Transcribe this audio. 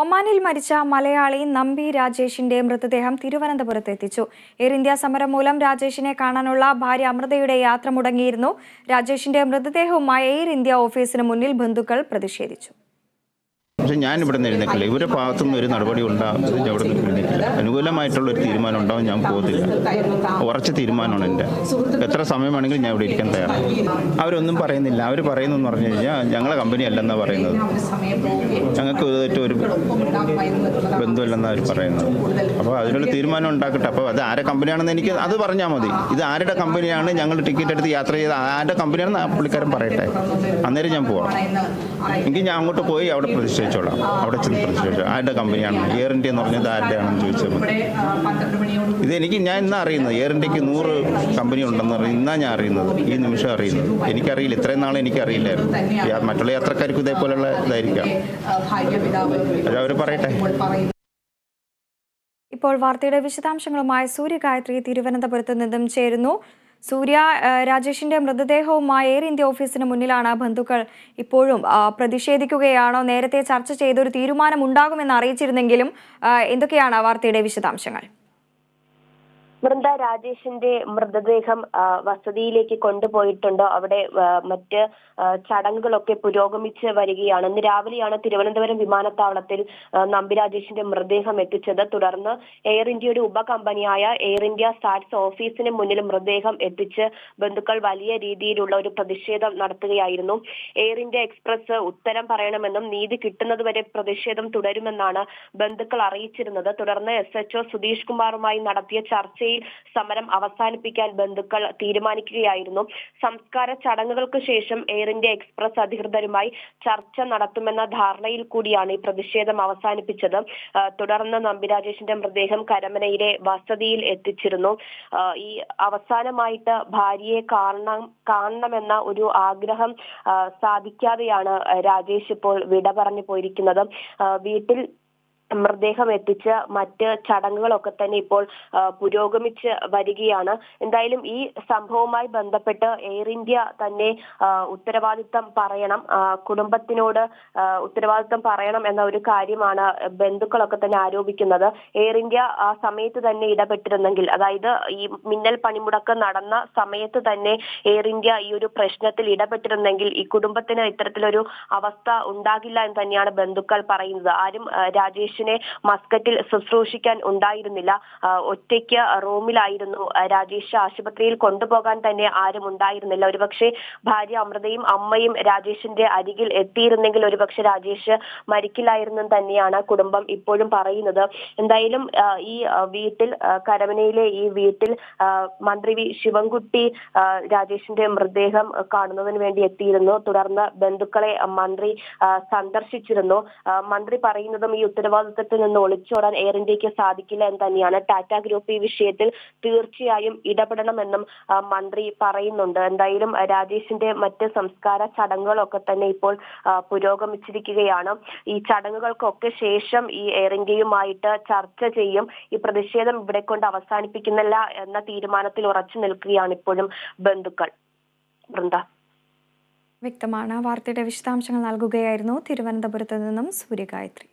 ഒമാനിൽ മരിച്ച മലയാളി നമ്പി രാജേഷിന്റെ മൃതദേഹം തിരുവനന്തപുരത്ത് എത്തിച്ചു. എയർ ഇന്ത്യ സമരം മൂലം രാജേഷിനെ കാണാനുള്ള ഭാര്യ അമൃതയുടെ യാത്ര മുടങ്ങിയിരുന്നു. രാജേഷിന്റെ മൃതദേഹവുമായി എയർ ഇന്ത്യ ഓഫീസിന് മുന്നിൽ ബന്ധുക്കൾ പ്രതിഷേധിച്ചു. പക്ഷെ ഞാൻ ഇവിടെ നിന്ന് എഴുന്നേക്കില്ല ഇവരുടെ ഭാഗത്തുനിന്ന് ഒരു നടപടി ഉണ്ടാകുന്നത് അവിടെ നിന്ന് എഴുന്നേക്കില്ല അനുകൂലമായിട്ടുള്ള ഒരു തീരുമാനം ഉണ്ടാവും ഞാൻ പോകത്തില്ല ഉറച്ച തീരുമാനമാണ് എന്റെ. എത്ര സമയം വേണമെങ്കിലും ഞാൻ ഇവിടെ ഇരിക്കാൻ തയ്യാറാണ്. അവരൊന്നും പറയുന്നില്ല. അവർ പറയുന്നതെന്ന് പറഞ്ഞു കഴിഞ്ഞാൽ ഞങ്ങളെ കമ്പനി അല്ലെന്നാണ് പറയുന്നത്. ഞങ്ങൾക്ക് ഇതായിട്ട് ഒരു ബന്ധമില്ലെന്നാണ് അവർ പറയുന്നത്. അപ്പോൾ അതിനുള്ള തീരുമാനം ഉണ്ടാക്കട്ടെ. അപ്പോൾ അത് ആരെ കമ്പനിയാണെന്ന് എനിക്ക് അത് പറഞ്ഞാൽ മതി. ഇത് ആരുടെ കമ്പനിയാണ് ഞങ്ങൾ ടിക്കറ്റ് എടുത്ത് യാത്ര ചെയ്ത് ആരുടെ കമ്പനിയാണെന്ന് ആ പുള്ളിക്കാരൻ പറയട്ടെ. അന്നേരം ഞാൻ പോവാം. എങ്കിൽ ഞാൻ അങ്ങോട്ട് പോയി അവിടെ പ്രതിഷ്ഠിച്ചോളാം അവിടെ ചെന്ന് പ്രതിഷ്ഠിച്ചോ ആരുടെ കമ്പനിയാണ്? എയർ ഇന്ത്യ എന്ന് പറഞ്ഞത് ആരുടെയാണെന്ന് ആണെന്ന് ചോദിച്ചത് ഇത് എനിക്ക് ഞാൻ ഇന്നാ അറിയുന്നത്. എയർ ഇന്ത്യയ്ക്ക് നൂറ് കമ്പനി ഉണ്ടെന്ന് പറഞ്ഞു ഇന്നാ ഞാൻ അറിയുന്നത്. ഈ നിമിഷം അറിയുന്നത്. എനിക്കറിയില്ല. ഇത്രയും നാളെ എനിക്കറിയില്ലായിരുന്നു. മറ്റുള്ള യാത്രക്കാർക്കും ഇതേപോലെയുള്ള ഇതായിരിക്കാം. അത് അവർ പറയട്ടെ. ഇപ്പോൾ വാർത്തയുടെ വിശദാംശങ്ങളുമായി സൂര്യഗായത്രി തിരുവനന്തപുരത്ത് നിന്നും ചേരുന്നു. സൂര്യ രാജേഷിന്റെ മൃതദേഹവുമായി എയർ ഇന്ത്യ ഓഫീസിന് മുന്നിലാണ് ബന്ധുക്കൾ ഇപ്പോഴും പ്രതിഷേധിക്കുകയാണോ? നേരത്തെ ചർച്ച ചെയ്തൊരു തീരുമാനം ഉണ്ടാകുമെന്ന് അറിയിച്ചിരുന്നെങ്കിലും എന്തൊക്കെയാണ് വാർത്തയുടെ വിശദാംശങ്ങൾ? വൃന്ദ രാജേഷിന്റെ മൃതദേഹം വസതിയിലേക്ക് കൊണ്ടുപോയിട്ടുണ്ടോ? അവിടെ മറ്റ് ചടങ്ങുകളൊക്കെ പുരോഗമിച്ച് വരികയാണ്. ഇന്ന് രാവിലെയാണ് തിരുവനന്തപുരം വിമാനത്താവളത്തിൽ നമ്പി രാജേഷിന്റെ മൃതദേഹം എത്തിച്ചത്. തുടർന്ന് എയർ ഇന്ത്യയുടെ ഉപകമ്പനിയായ എയർ ഇന്ത്യ സ്റ്റാറ്റ്സ് ഓഫീസിന് മുന്നിൽ മൃതദേഹം എത്തിച്ച് ബന്ധുക്കൾ വലിയ രീതിയിലുള്ള ഒരു പ്രതിഷേധം നടത്തുകയായിരുന്നു. എയർ ഇന്ത്യ എക്സ്പ്രസ് ഉത്തരം പറയണമെന്നും നീതി കിട്ടുന്നതുവരെ പ്രതിഷേധം തുടരുമെന്നാണ് ബന്ധുക്കൾ അറിയിച്ചിരുന്നത്. തുടർന്ന് എസ് എച്ച്ഒ സുധീഷ് കുമാറുമായി നടത്തിയ ചർച്ചയിൽ സമരം അവസാനിപ്പിക്കാൻ ബന്ധുക്കൾ തീരുമാനിക്കുകയായിരുന്നു. സംസ്കാര ചടങ്ങുകൾക്ക് ശേഷം എയർ ഇന്ത്യ എക്സ്പ്രസ് അധികൃതരുമായി ചർച്ച നടത്തുമെന്ന ധാരണയിൽ കൂടിയാണ് ഈ പ്രതിഷേധം അവസാനിപ്പിച്ചത്. തുടർന്ന് നമ്പി രാജേഷിന്റെ മൃതദേഹം കരമനയിലെ വസതിയിൽ എത്തിച്ചിരുന്നു. ഈ അവസാനമായിട്ട് ഭാര്യയെ കാണണം കാണണമെന്ന ഒരു ആഗ്രഹം സാധിക്കാതെയാണ് രാജേഷ് ഇപ്പോൾ വിട പറഞ്ഞു പോയിരിക്കുന്നത്. വീട്ടിൽ മൃതദേഹം എത്തിച്ച മറ്റ് ചടങ്ങുകളൊക്കെ തന്നെ ഇപ്പോൾ പുരോഗമിച്ച് വരികയാണ്. എന്തായാലും ഈ സംഭവവുമായി ബന്ധപ്പെട്ട് എയർ ഇന്ത്യ തന്നെ ഉത്തരവാദിത്തം പറയണം. കുടുംബത്തിനോട് ഉത്തരവാദിത്തം പറയണം എന്ന ഒരു കാര്യമാണ് ബന്ധുക്കളൊക്കെ തന്നെ ആരോപിക്കുന്നത്. എയർ ഇന്ത്യ ആ സമയത്ത് തന്നെ ഇടപെട്ടിരുന്നെങ്കിൽ അതായത് ഈ മിന്നൽ പണിമുടക്ക് നടന്ന സമയത്ത് തന്നെ എയർ ഇന്ത്യ ഈ ഒരു പ്രശ്നത്തിൽ ഇടപെട്ടിരുന്നെങ്കിൽ ഈ കുടുംബത്തിന് ഇത്തരത്തിലൊരു അവസ്ഥ ഉണ്ടാകില്ല എന്ന് തന്നെയാണ് ബന്ധുക്കൾ പറയുന്നത്. ആരും ആ, രാജേഷിനെ മസ്കറ്റിൽ ശുശ്രൂഷിക്കാൻ ഉണ്ടായിരുന്നില്ല. ഒറ്റയ്ക്ക് റൂമിലായിരുന്നു. രാജേഷ് ആശുപത്രിയിൽ കൊണ്ടുപോകാൻ തന്നെ ആരും ഉണ്ടായിരുന്നില്ല. ഒരുപക്ഷെ ഭാര്യ അമൃതയും അമ്മയും രാജേഷിന്റെ അരികിൽ എത്തിയിരുന്നെങ്കിൽ ഒരുപക്ഷെ രാജേഷ് മരിക്കില്ലായിരുന്നു തന്നെയാണ് കുടുംബം ഇപ്പോഴും പറയുന്നത്. എന്തായാലും ഈ വീട്ടിൽ കരമനയിലെ ഈ വീട്ടിൽ മന്ത്രി വി ശിവൻകുട്ടി രാജേഷിന്റെ മൃതദേഹം കാണുന്നതിന് വേണ്ടി എത്തിയിരുന്നു. തുടർന്ന് ബന്ധുക്കളെ മന്ത്രി സന്ദർശിച്ചിരുന്നു. മന്ത്രി പറയുന്നതും ഈ ഉത്തരവാദിത്തത്തിൽ നിന്ന് ഒളിച്ചോടാൻ എയർ ഇന്ത്യയ്ക്ക് സാധിക്കില്ല എന്ന് തന്നെയാണ് ടാറ്റ ഗ്രൂപ്പ് ഈ വിഷയത്തിൽ തീർച്ചയായും ഇടപെടണമെന്നും മന്ത്രി പറയുന്നുണ്ട്. എന്തായാലും രാജേഷിന്റെ മറ്റ് സംസ്കാര ചടങ്ങുകളൊക്കെ തന്നെ ഇപ്പോൾ പുരോഗമിച്ചിരിക്കുകയാണ്. ഈ ചടങ്ങുകൾക്കൊക്കെ ശേഷം ഈ എയർ ഇന്ത്യയുമായിട്ട് ചർച്ച ചെയ്യും. ഈ പ്രതിഷേധം ഇവിടെ കൊണ്ട് അവസാനിപ്പിക്കുന്നില്ല എന്ന തീരുമാനത്തിൽ ഉറച്ചു നിൽക്കുകയാണ് ഇപ്പോഴും ബന്ധുക്കൾ. വൃന്ദ. വ്യക്തമാണ്. വാർത്തയുടെ വിശദാംശങ്ങൾ നൽകുകയായിരുന്നു തിരുവനന്തപുരത്ത് നിന്നും സൂര്യഗായത്രി.